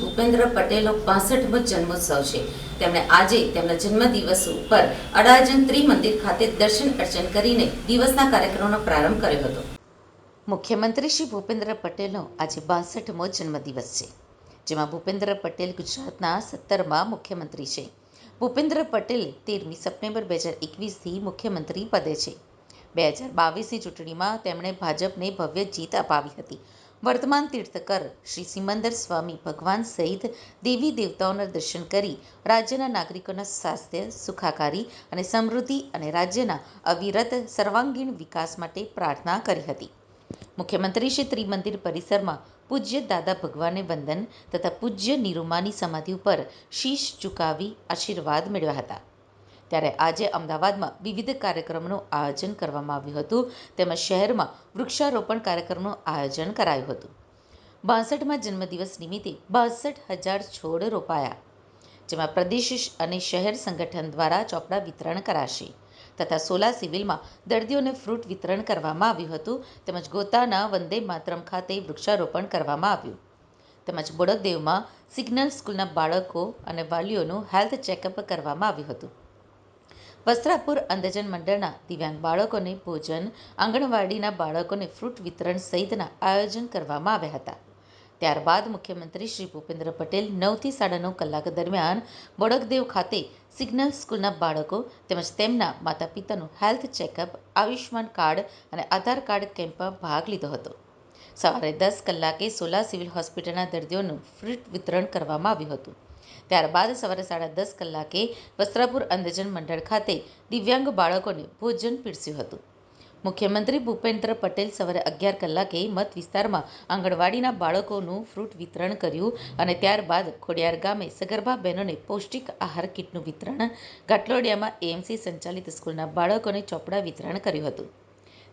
ભૂપેન્દ્ર પટેલનો પાસઠમો જન્મોત્સવ છે. તેમણે આજે તેમના જન્મદિવસ ઉપર અડાજન ત્રિમંદિર ખાતે દર્શન અર્ચન કરીને દિવસના કાર્યક્રમનો પ્રારંભ કર્યો હતો. મુખ્યમંત્રી શ્રી ભૂપેન્દ્ર પટેલનો આજે બાસઠમો જન્મદિવસ છે, જેમાં ભૂપેન્દ્ર પટેલ ગુજરાતના સત્તરમાં મુખ્યમંત્રી છે. ભૂપેન્દ્ર પટેલ તેરમી સપ્ટેમ્બર બે હજાર એકવીસથી મુખ્યમંત્રી પદે છે. બે હજાર બાવીસની ચૂંટણીમાં તેમણે ભાજપને ભવ્ય જીત અપાવી હતી. વર્તમાન તીર્થકર શ્રી સિમંદર સ્વામી ભગવાન સહિત દેવી દેવતાઓના દર્શન કરી રાજ્યના નાગરિકોના સ્વાસ્થ્ય સુખાકારી અને સમૃદ્ધિ અને રાજ્યના અવિરત સર્વાંગીણ વિકાસ માટે પ્રાર્થના કરી હતી. મુખ્યમંત્રી શ્રી ત્રિમંદિર પરિસરમાં પૂજ્ય દાદા ભગવાનને વંદન તથા પૂજ્ય નિરૂમાની સમાધિ ઉપર શીશ ઝુકાવી આશીર્વાદ મેળવ્યા હતા. ત્યારે આજે અમદાવાદમાં વિવિધ કાર્યક્રમોનું આયોજન કરવામાં આવ્યું હતું. તેમજ શહેરમાં વૃક્ષારોપણ કાર્યક્રમનું આયોજન કરાયું હતું. બાસઠમાં જન્મદિવસ નિમિત્તે બાસઠ હજાર છોડ રોપાયા, જેમાં પ્રદેશ અને શહેર સંગઠન દ્વારા ચોપડા વિતરણ કરાશે તથા સોલા સિવિલમાં દર્દીઓને ફ્રૂટ વિતરણ કરવામાં આવ્યું હતું. તેમજ ગોતાના વંદે માતરમ ખાતે વૃક્ષારોપણ કરવામાં આવ્યું. તેમજ બોડકદેવમાં સિગ્નલ સ્કૂલના બાળકો અને વાલીઓનું હેલ્થ ચેકઅપ કરવામાં આવ્યું હતું. વસ્ત્રાપુર અંધજન મંડળના દિવ્યાંગ બાળકોને ભોજન, આંગણવાડીના બાળકોને ફ્રૂટ વિતરણ સહિતના આયોજન કરવામાં આવ્યા હતા. ત્યારબાદ મુખ્યમંત્રી શ્રી ભૂપેન્દ્ર પટેલ નવથી સાડા નવ કલાક દરમિયાન બોડકદેવ ખાતે સિગ્નલ સ્કૂલના બાળકો તેમજ તેમના માતા પિતાનું હેલ્થ ચેકઅપ આયુષ્માન કાર્ડ અને આધાર કાર્ડ કેમ્પમાં ભાગ લીધો હતો. સવારે દસ કલાકે સોલા સિવિલ હોસ્પિટલના દર્દીઓનું ફ્રૂટ વિતરણ કરવામાં આવ્યું હતું. ત્યારબાદ સવારે સાડા દસ કલાકે વસ્ત્રાપુર અંધજન મંડળ ખાતે દિવ્યાંગ બાળકોને ભોજન પીરસ્યું હતું. મુખ્યમંત્રી ભૂપેન્દ્ર પટેલ સવારે અગિયાર કલાકે મત વિસ્તારમાં આંગણવાડીના બાળકોનું ફ્રૂટ વિતરણ કર્યું અને ત્યારબાદ ખોડિયાર ગામે સગર્ભા બહેનોને પૌષ્ટિક આહાર કીટનું વિતરણ, ઘાટલોડિયામાં એએમસી સંચાલિત સ્કૂલના બાળકોને ચોપડા વિતરણ કર્યું હતું.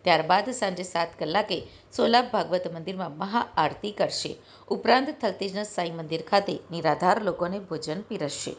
ત્યારબાદ સાંજે સાત કલાકે સોલાભ ભાગવત મંદિરમાં મહાઆરતી કરશે. ઉપરાંત થલતેજના સાંઈ મંદિર ખાતે નિરાધાર લોકોને ભોજન પીરસશે.